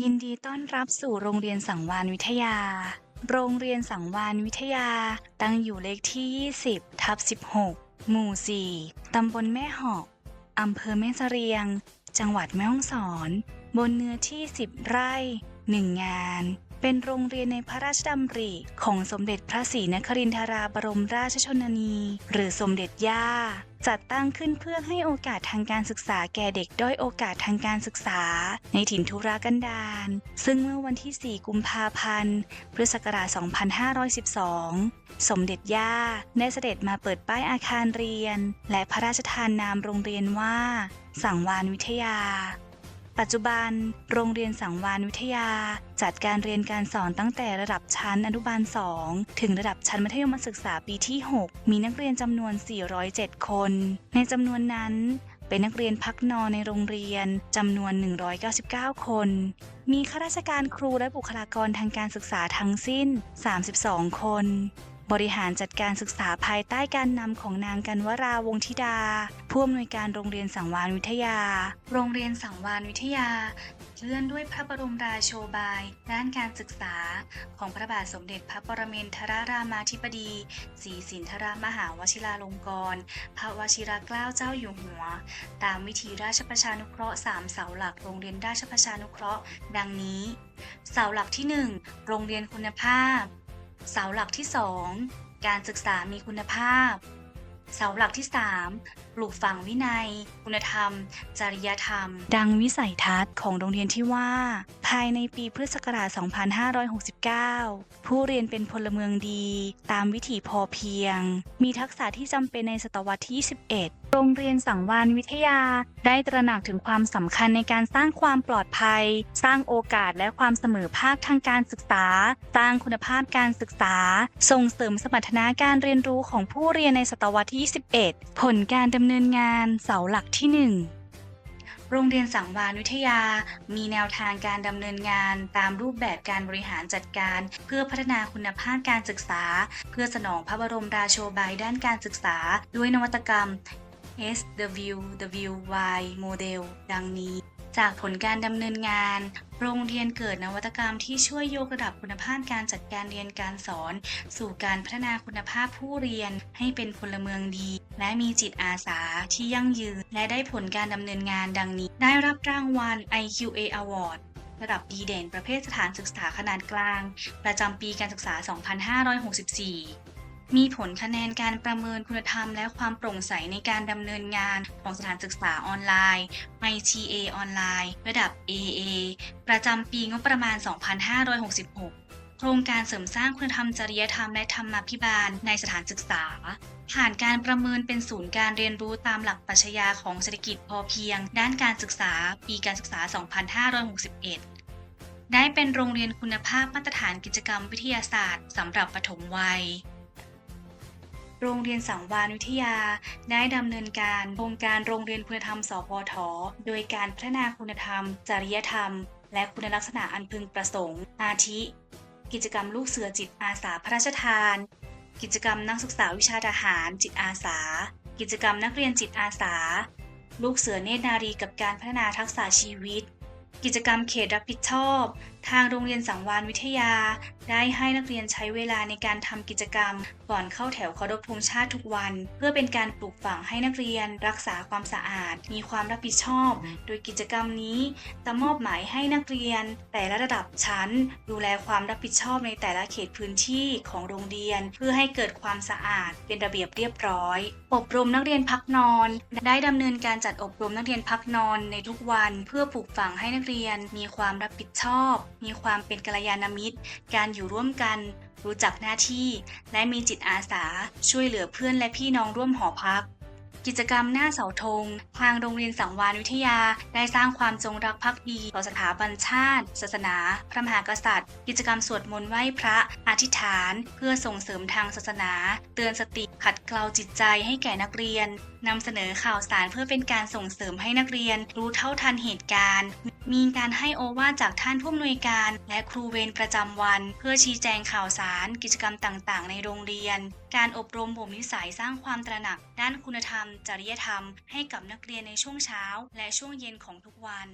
ยินดีต้อนรับสู่โรงเรียนสังวาลวิทยา โรงเรียนสังวาลวิทยา ตั้งอยู่เลขที่ 20 ทับ 16 หมู่ 4 ตำบลแม่หอกอำเภอแม่เสรียง จังหวัดแม่ฮ่องสอน บนเนื้อที่ 10 ไร่ 1 งาน เป็นโรงเรียนในพระราชดำริของสมเด็จพระศรีนครินทราบรมราชชนนี หรือสมเด็จย่า จัดตั้งขึ้นเพื่อให้โอกาสทางการศึกษาแก่เด็กด้อยโอกาสทางการศึกษา ในถิ่นทุรกันดารซึ่งเมื่อวันที่ 4 กุมภาพันธ์ พุทธศักราช 2512 สมเด็จย่าได้เสด็จมาเปิดป้ายอาคารเรียน และพระราชทานนามโรงเรียนว่า สังวานวิทยา ปัจจุบัน โรงเรียนสังวาลวิทยา จัดการเรียนการสอนตั้งแต่ระดับชั้นอนุบาล 2 ถึงระดับชั้นมัธยมศึกษาปีที่ 6 มีนักเรียนจำนวน 407 คน ในจำนวนนั้นเป็นนักเรียนพักนอนในโรงเรียนจำนวน 199 คน มีข้าราชการครูและบุคลากรทางการศึกษาทั้งสิ้น 32 คน บริหารจัดการศึกษาภายใต้การนำของนางกันวราวงธิดา ผู้อำนวยการโรงเรียนสังวาลวิทยา โรงเรียนสังวาลวิทยาเลื่อนด้วยพระบรมราโชบาย ด้านการศึกษา ของพระบาทสมเด็จพระปรเมนทรรามาธิบดีศรีสินทรมหาวชิราลงกรณ์พระวชิรเกล้าเจ้าอยู่หัว ตามวิธีราชประชานุเคราะห์3เสาหลักโรงเรียนราชประชานุเคราะห์ ดังนี้ เสาหลักที่ 1 โรงเรียนคุณภาพ เสาหลักที่ 2 การศึกษามีคุณภาพ เสาหลักที่ 3 ปลูกฝังวินัย คุณธรรม จริยธรรม ดังวิสัยทัศน์ของโรงเรียนที่ว่า ภายในปีพุทธศักราช 2569 ผู้เรียนเป็นพลเมืองดี ตามวิถีพอเพียง มีทักษะที่จำเป็นในศตวรรษที่ 21 โรงเรียนสังวาลวิทยา ได้ตระหนักถึงความสำคัญในการสร้างความปลอดภัย สร้างโอกาสและความเสมอภาคทางการศึกษา สร้างคุณภาพการศึกษา ส่งเสริมสมรรถนะการเรียนรู้ของผู้เรียนในศตวรรษที่ 21 ผลการดำเนินงานเสาหลักที่ 1โรงเรียนสังวาลวิทยา มีแนวทางการดำเนินงานตามรูปแบบการบริหารจัดการ เพื่อพัฒนาคุณภาพการศึกษา เพื่อสนองพระบรมราโชบายด้านการศึกษา ด้วยนวัตกรรม SWWY โมเดลดังนี้ จากผลการดำเนินงาน โรงเรียนเกิดนวัตกรรมที่ช่วยยกระดับคุณภาพการจัดการเรียนการสอน สู่การพัฒนาคุณภาพผู้เรียนให้เป็นพลเมืองดี และมีจิตอาสาที่ยั่งยืน และได้ผลการดำเนินงานดังนี้ ได้รับรางวัล IQA Award ระดับดีเด่นประเภทสถานศึกษาขนาดกลาง ประจำปีการศึกษา 2564 มีผลคะแนนการประเมินคุณธรรม และความโปร่งใสในการดำเนินงานของสถานศึกษาออนไลน์ ITA ออนไลน์ ระดับ AA ประจำปีงบประมาณ 2566 โครงการเสริมสร้างคุณธรรมจริยธรรมและธรรมาภิบาลในสถานศึกษา ผ่านการประเมินเป็นศูนย์การเรียนรู้ตามหลักปรัชญาของเศรษฐกิจพอเพียง ด้านการศึกษา ปีการศึกษา 2561ได้เป็นโรงเรียนคุณภาพมาตรฐานกิจกรรมวิทยาศาสตร์สำหรับปฐมวัย โรงเรียนสังวาลวิทยา ได้ดำเนินการโครงการโรงเรียนคุณธรรม สพท โดยการพัฒนาคุณธรรม จริยธรรม และคุณลักษณะอันพึงประสงค์ อาทิ กิจกรรมลูกเสือจิตอาสาพระราชทาน กิจกรรมนักศึกษาวิชาทหารจิตอาสา กิจกรรมนักเรียนจิตอาสา ลูกเสือเนตรนารีกับการพัฒนาทักษะชีวิต กิจกรรมเขตรับผิดชอบ ทางโรงเรียนสังวาลวิทยา ได้ให้นักเรียนใช้เวลาในการทำกิจกรรม ก่อนเข้าแถวเคารพธงชาติทุกวัน เพื่อเป็นการปลูกฝังให้นักเรียน รักษาความสะอาด มีความรับผิดชอบ โดยกิจกรรมนี้จะมอบหมายให้นักเรียน แต่ละระดับชั้น ดูแลความรับผิดชอบในแต่ละเขตพื้นที่ของโรงเรียน เพื่อให้เกิดความสะอาด เป็นระเบียบเรียบร้อย อบรมนักเรียนพักนอน ได้ดำเนินการจัดอบรมนักเรียนพักนอนในทุกวัน เพื่อปลูกฝังให้นักเรียนมีความรับผิดชอบ มีความเป็นกัลยาณมิตร การอยู่ร่วมกัน รู้จักหน้าที่ และมีจิตอาสา ช่วยเหลือเพื่อนและพี่น้องร่วมหอพัก กิจกรรมหน้าเสาธง ทางโรงเรียนสังวาลวิทยา ได้สร้างความจงรักภักดี ต่อสถาบันชาติ ศาสนา พระมหากษัตริย์ กิจกรรมสวดมนต์ไหว้พระ อธิษฐาน เพื่อส่งเสริมทางศาสนา เตือนสติขัดเกลาจิตใจให้แก่นักเรียนนำเสนอข่าวสารเพื่อเป็นการส่งเสริมให้นักเรียน รู้เท่าทันเหตุการณ์ มีการให้โอวาทจากท่านผู้อำนวยการ และครูเวรประจำวัน เพื่อชี้แจงข่าวสาร กิจกรรมต่างๆ ในโรงเรียน การอบรมบ่มนิสัยสร้างความตระหนัก ด้านคุณธรรมจริยธรรม ให้กับนักเรียนในช่วงเช้า และช่วงเย็นของทุกวัน